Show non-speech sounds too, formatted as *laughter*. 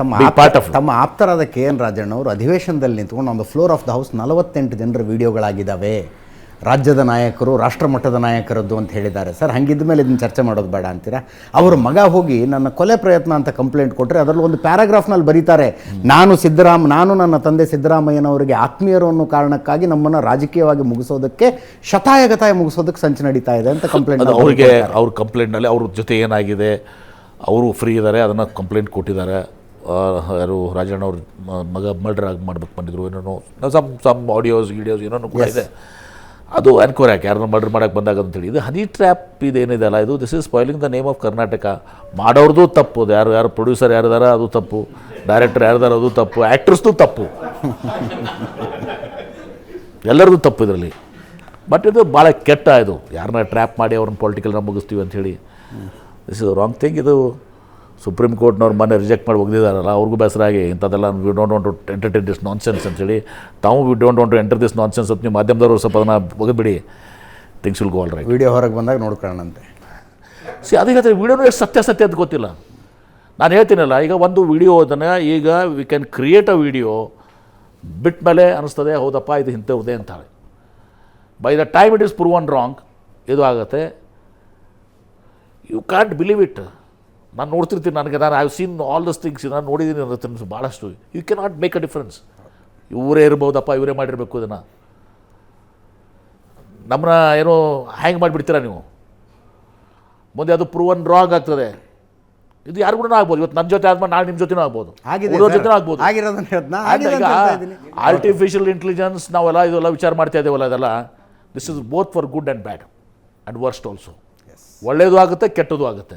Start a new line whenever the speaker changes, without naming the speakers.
ತಮ್ಮ
part of
ತಮ್ಮ ಆಪ್ತರಾದ K N Rajanna ಅವರು ಅಧಿವೇಶನದಲ್ಲಿ ನಿಂತ್ಕೊಂಡು ಒಂದು the floor of the house ನಲವತ್ತೆಂಟು ಜನರ ವಿಡಿಯೋಗಳಾಗಿದ್ದಾವೆ. ರಾಜ್ಯದ ನಾಯಕರು ರಾಷ್ಟ್ರಮಟ್ಟದ ನಾಯಕರದ್ದು ಅಂತ ಹೇಳಿದ್ದಾರೆ. ಸರ್ ಹಂಗಿದ್ದ ಮೇಲೆ ಇದನ್ನು ಚರ್ಚೆ ಮಾಡೋದು ಬೇಡ ಅಂತೀರಾ? ಅವ್ರ ಮಗ ಹೋಗಿ ನನ್ನ ಕೊಲೆ ಪ್ರಯತ್ನ ಅಂತ ಕಂಪ್ಲೇಂಟ್ ಕೊಟ್ಟರೆ ಅದರಲ್ಲಿ ಒಂದು ಪ್ಯಾರಾಗ್ರಾಫ್ನಲ್ಲಿ ಬರೀತಾರೆ. ನಾನು ಸಿದ್ದರಾಮ ನಾನು ನನ್ನ ತಂದೆ ಸಿದ್ದರಾಮಯ್ಯನವರಿಗೆ ಆತ್ಮೀಯರು ಅನ್ನೋ ಕಾರಣಕ್ಕಾಗಿ ನಮ್ಮನ್ನು ರಾಜಕೀಯವಾಗಿ ಮುಗಿಸೋದಕ್ಕೆ ಶತಾಯಗತಾಯ ಮುಗಿಸೋದಕ್ಕೆ ಸಂಚು ನಡೀತಾ ಇದೆ ಅಂತ ಕಂಪ್ಲೇಂಟ್
ಅವರಿಗೆ ಅವ್ರ ಕಂಪ್ಲೇಂಟ್ನಲ್ಲಿ ಅವ್ರ ಜೊತೆ ಏನಾಗಿದೆ ಅವರು ಫ್ರೀ ಇದ್ದಾರೆ ಅದನ್ನು ಕಂಪ್ಲೇಂಟ್ ಕೊಟ್ಟಿದ್ದಾರೆ. ಯಾರು ರಾಜಣ್ಣ ಅವ್ರ ಮಗ ಮರ್ಡರ್ ಆಗಿ ಮಾಡ್ಬೇಕು ಬಂದಿದ್ರು. ಏನೋ ಸಮ್ ಸಮ್ ಆಡಿಯೋಸ್ ವಿಡಿಯೋಸ್ ಏನೋ ಕೂಡ ಇದೆ. ಅದು ಎನ್ಕ್ವೈರಿ ಯಾಕೆ? ಯಾರನ್ನ ಮರ್ಡರ್ ಮಾಡೋಕ್ಕೆ ಬಂದಾಗ ಅಂತೇಳಿ. ಇದು ಹನಿ ಟ್ರ್ಯಾಪ್ ಇದೇನಿದೆ ಅಲ್ಲ ಇದು this is spoiling the name of Karnataka ಮಾಡೋರ್ದು ತಪ್ಪು. ಅದು ಯಾರು ಯಾರು ಪ್ರೊಡ್ಯೂಸರ್ ಯಾರ್ದಾರ ಅದು ತಪ್ಪು. ಡೈರೆಕ್ಟರ್ ಯಾರ್ದಾರ ಅದು ತಪ್ಪು. ಆ್ಯಕ್ಟ್ರಸ್ದು ತಪ್ಪು. *laughs* ಎಲ್ಲರದು ತಪ್ಪು ಇದರಲ್ಲಿ. ಬಟ್ ಇದು ಭಾಳ ಕೆಟ್ಟ ಇದು. ಯಾರನ್ನ ಟ್ರ್ಯಾಪ್ ಮಾಡಿ ಅವ್ರನ್ನ ಪೊಲಿಟಿಕಲ್ನ ಮುಗಿಸ್ತೀವಿ ಅಂಥೇಳಿ ದಿಸ್ ಇಸ್ ರಾಂಗ್ ಥಿಂಗ್ ಇದು ಸುಪ್ರೀಂ ಕೋರ್ಟ್ನವ್ರು ಮೊನ್ನೆ ರಿಜೆಕ್ಟ್ ಮಾಡಿ ಒಗ್ದಿದ್ದಾರಲ್ಲ ಅವ್ರಿಗೂ ಬೇಸರಾಗಿ ಇಂಥದ್ದೆಲ್ಲ we don't want to entertain this nonsense ಅಂತೇಳಿ ತಾವು we don't want to enter this nonsense ಅಂತ ನೀವು ಮಾಧ್ಯಮದವರು ಸ್ವಲ್ಪ ಅದನ್ನು ಒಗೆದ್ಬಿಡಿ things will go all right
video ಹೊರಗೆ ಬಂದಾಗ ನೋಡ್ಕೊಳ್ಳೋಣಂತೆ.
ಸಿ ಅದಕ್ಕೆ ಹೇಳ್ತಾರೆ ವಿಡಿಯೋನು ಎಷ್ಟು ಸತ್ಯ ಅಂತ ಗೊತ್ತಿಲ್ಲ. ನಾನು ಹೇಳ್ತೀನಲ್ಲ ಈಗ ಒಂದು ವಿಡಿಯೋ ಅದನ್ನು ಈಗ we can create a video ಬಿಟ್ಟ ಮೇಲೆ ಅನಿಸ್ತದೆ ಹೌದಪ್ಪ ಇದು ಇಂಥವ್ರದೇ ಅಂತಾರೆ by the time it is on wrong ಇದು ಆಗುತ್ತೆ. ಯು ಕ್ಯಾಂಟ್ ಬಿಲೀವ್ ಇಟ್ ನಾನು ನೋಡ್ತಿರ್ತೀನಿ ನನಗೆ ನಾನು I've seen all this things ನಾನು ನೋಡಿದ್ದೀನಿ ಅನ್ನೋ ತಿನ್ಸು ಭಾಳಷ್ಟು you cannot make a difference ಇವರೇ ಇರ್ಬೋದಪ್ಪ ಇವರೇ ಮಾಡಿರಬೇಕು ಇದನ್ನು. ನಮ್ಮನ್ನ ಏನೋ ಹ್ಯಾಂಗ್ ಮಾಡಿಬಿಡ್ತೀರಾ ನೀವು? ಮುಂದೆ ಅದು ಪ್ರೂವನ್ ರಾಂಗ್ ಆಗ್ತದೆ. ಇದು ಯಾರು ಕೂಡ ಆಗ್ಬೋದು. ಇವತ್ತು ನನ್ನ ಜೊತೆ ಆದ್ಮೇಲೆ ನಾಳೆ ನಿಮ್ಮ ಜೊತೆನೂ ಆಗ್ಬೋದು.
ಜೊತೆ.
ಜೊತೆನೂ ಆಗ್ಬೋದು. ಆರ್ಟಿಫಿಷಿಯಲ್ ಇಂಟೆಲಿಜೆನ್ಸ್ ನಾವೆಲ್ಲ ಇದೆಲ್ಲ ವಿಚಾರ ಮಾಡ್ತಾ ಇದ್ದೇವಲ್ಲ ಅದೆಲ್ಲ? This is both for good and bad and worst also ಒಳ್ಳೆಯದು ಆಗುತ್ತೆ ಕೆಟ್ಟದು ಆಗುತ್ತೆ.